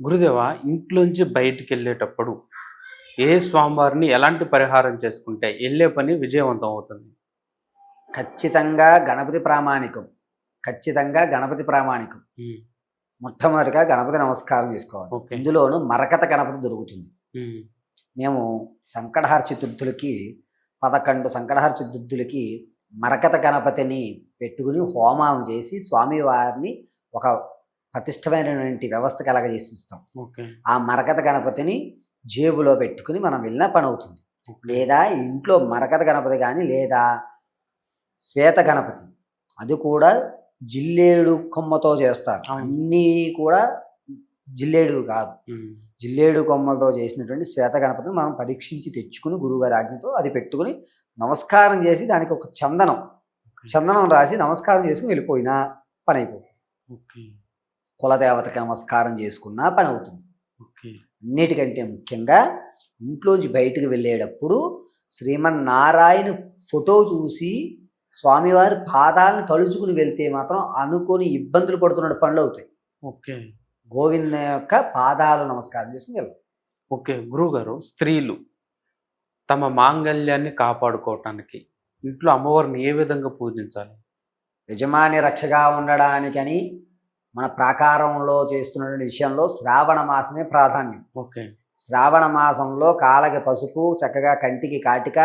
గురుదేవ ఇంట్లోంచి బయటికి వెళ్ళేటప్పుడు ఏ స్వామివారిని ఎలాంటి పరిహారం చేసుకుంటే వెళ్ళే పని విజయవంతం అవుతుంది? ఖచ్చితంగా గణపతి ప్రామాణికం. ఖచ్చితంగా గణపతి ప్రామాణికం. మొట్టమొదటిగా గణపతి నమస్కారం చేసుకోవాలి. ఇందులోను మరకత గణపతి దొరుకుతుంది. మేము. సంకటహార చతుర్థులకి పదకొండు సంకటహార చతుర్థులకి మరకత గణపతిని పెట్టుకుని హోమం చేసి స్వామివారిని ఒక పటిష్టమైనటువంటి వ్యవస్థ కలగజేసి ఇస్తాం ఓకే. ఆ మరకత గణపతిని జేబులో పెట్టుకుని మనం వెళ్ళిన పని అవుతుంది లేదా ఇంట్లో మరకత గణపతి కానీ లేదా శ్వేత గణపతి. అది కూడా జిల్లేడు కొమ్మతో చేస్తారు. అన్నీ కూడా జిల్లేడు కాదు. జిల్లేడు కొమ్మలతో చేసినటువంటి శ్వేత గణపతిని మనం పరీక్షించి తెచ్చుకుని గురువుగారి ఆజ్ఞతో అది పెట్టుకుని నమస్కారం చేసి దానికి ఒక చందనం. చందనం రాసి నమస్కారం చేసుకుని వెళ్ళిపోయినా పని అయిపోతుంది ఓకే. కులదేవతకి నమస్కారం చేసుకున్నా పని అవుతుంది. ఓకే. అన్నిటికంటే ముఖ్యంగా ఇంట్లోంచి బయటకు వెళ్ళేటప్పుడు శ్రీమన్నారాయణ ఫోటో చూసి స్వామివారి పాదాలను తలుచుకుని వెళ్తే మాత్రం అనుకొని ఇబ్బందులు పడుతున్న పనులు అవుతాయి. ఓకే. గోవింద యొక్క పాదాలు నమస్కారం చేసుకుని వెళ్ళాలి. ఓకే. గురువుగారు స్త్రీలు తమ మాంగళ్యాన్ని కాపాడుకోవటానికి ఇంట్లో అమ్మవారిని ఏ విధంగా పూజించాలి? యజమాని రక్షగా ఉండడానికని మన ప్రాకారంలో చేస్తున్నటువంటి విషయంలో శ్రావణ మాసమే ప్రాధాన్యం. ఓకే. శ్రావణ మాసంలో కాలకి పసుపు చక్కగా కంటికి కాటిక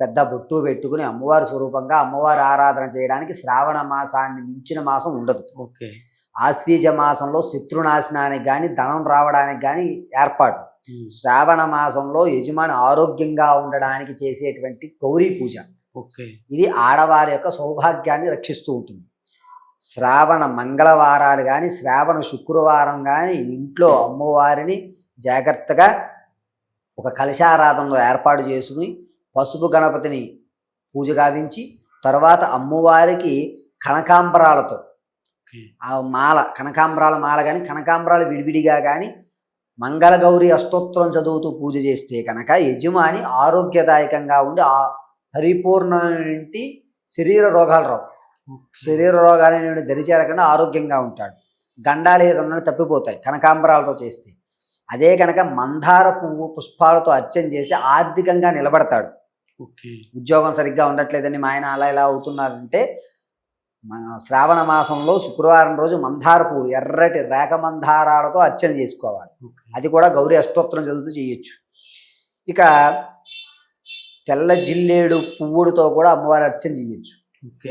పెద్ద బొట్టు పెట్టుకుని అమ్మవారి స్వరూపంగా అమ్మవారి ఆరాధన చేయడానికి శ్రావణ మాసాన్ని మించిన మాసం ఉండదు. ఓకే. ఆశ్వీజ మాసంలో శత్రునాశనానికి కానీ ధనం రావడానికి కానీ ఏర్పాటు. శ్రావణ మాసంలో యజమాని ఆరోగ్యంగా ఉండడానికి చేసేటువంటి గౌరీ పూజ. ఓకే. ఇది ఆడవారి యొక్క సౌభాగ్యాన్ని రక్షిస్తూ ఉంటుంది. శ్రావణ మంగళవారాలు కానీ శ్రావణ శుక్రవారం కానీ ఇంట్లో అమ్మవారిని జాగ్రత్తగా ఒక కలశారాధనలో ఏర్పాటు చేసుకుని పసుపు గణపతిని పూజ గావించి తర్వాత అమ్మవారికి కనకాంబరాలతో ఆ మాల కనకాంబరాల మాల కానీ కనకాంబరాలు విడివిడిగా కానీ మంగళగౌరి అష్టోత్తరం చదువుతూ పూజ చేస్తే కనుక యజమాని ఆరోగ్యదాయకంగా ఉండి ఆ పరిపూర్ణమైనటువంటి శరీర రోగాలు రావు. శరీర రోగాలు దరిచేరకుండా ఆరోగ్యంగా ఉంటాడు. గండాలు ఏదన్నా తప్పిపోతాయి కనకాంబరాలతో చేస్తే. అదే కనుక మందార పువ్వు పుష్పాలతో అర్చన చేసి ఆర్థికంగా నిలబడతాడు. ఉద్యోగం సరిగ్గా ఉండట్లేదని మా ఆయన అలా ఇలా అవుతున్నారంటే మన శ్రావణ మాసంలో శుక్రవారం రోజు మందార పువ్వు ఎర్రటి రేఖ మందారాలతో అర్చన చేసుకోవాలి. అది కూడా గౌరీ అష్టోత్తరం చదువుతూ చేయొచ్చు. ఇక తెల్ల జిల్లేడు పువ్వుడితో కూడా అమ్మవారి అర్చన చేయొచ్చు.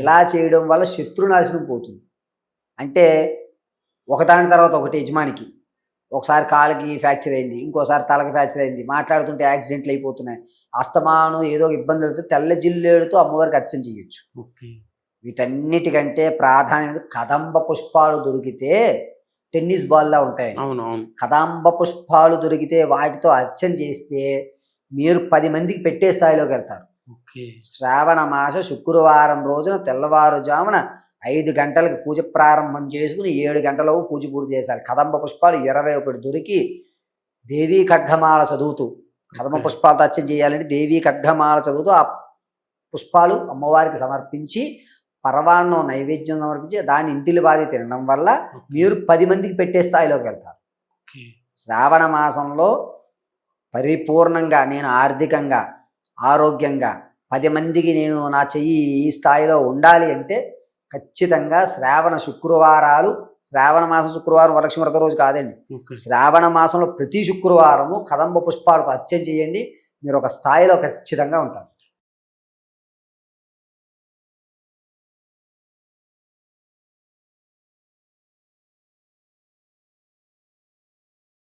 ఇలా చేయడం వల్ల శత్రునాశనం పోతుంది. అంటే ఒకదాని తర్వాత ఒకటి యజమానికి. ఒకసారి కాలుకి ఫ్రాక్చర్ అయింది ఇంకోసారి తలకి ఫ్రాక్చర్ అయింది మాట్లాడుతుంటే యాక్సిడెంట్లు అయిపోతున్నాయి. అస్తమానం ఏదో ఇబ్బంది అయితే తెల్ల జిల్లేడుతో అమ్మవారికి అర్చన చేయొచ్చు. వీటన్నిటికంటే ప్రాధాన్యత కదంబ పుష్పాలు దొరికితే టెన్నిస్ బాల్లా ఉంటాయి కదంబ పుష్పాలు దొరికితే వాటితో అర్చన చేస్తే మీరు పది మందికి పెట్టే స్థాయిలోకి వెళ్తారు. శ్రావణ మాస శుక్రవారం రోజున తెల్లవారుజామున ఐదు గంటలకు పూజ ప్రారంభం చేసుకుని ఏడు గంటలకు పూజ పూర్తి చేశారు కదంబ పుష్పాలు ఇరవై ఒకటి దొరికి దేవీ ఖడ్గమాల చదువుతూ కదంబ. పుష్పాలతో అర్చన చేయాలంటే దేవీ ఖడ్గమాల చదువుతూ ఆ పుష్పాలు అమ్మవారికి సమర్పించి పరవాన్నం నైవేద్యం సమర్పించి దాన్ని ఇంటిలి బాధి తినడం వల్ల మీరు పది మందికి పెట్టే స్థాయిలోకి వెళ్తారు. శ్రావణ మాసంలో పరిపూర్ణంగా నేను ఆర్థికంగా ఆరోగ్యంగా పది మందికి నేను నా చెయ్యి ఈ స్థాయిలో ఉండాలి అంటే ఖచ్చితంగా శ్రావణ శుక్రవారాలు శ్రావణ మాసం శుక్రవారం వరలక్ష్మి వ్రత రోజు కాదండి. శ్రావణ మాసంలో ప్రతి శుక్రవారము కదంబ పుష్పాలతో అర్చన చేయండి. మీరు ఒక స్థాయిలో ఖచ్చితంగా ఉంటారు.